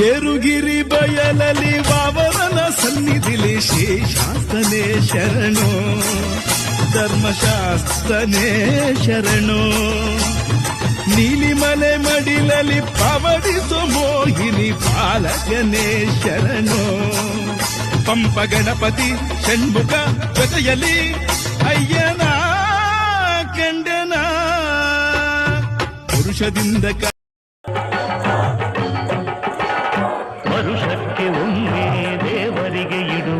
ಏರುಗಿರಿ ಬಯಲಲಿ ವಾವರನ ಸನ್ನಿಧಿಲಿ ಶೇಷಾಸ್ತನೇ ಶರಣು. ಧರ್ಮಶಾಸ್ತನೇ ಶರಣು. ನೀಲಿಮಲೆ ಮಡಿಲಲಿ ಪವಡಿಸು ಮೋಹಿನಿ ಪಾಲಕನೇ ಶರಣು. ಪಂಪ ಗಣಪತಿ ಷಣ್ಮುಖ ಜೊತೆಯಲ್ಲಿ ಅಯ್ಯನ ಕಂಡನ. ಪುರುಷದಿಂದ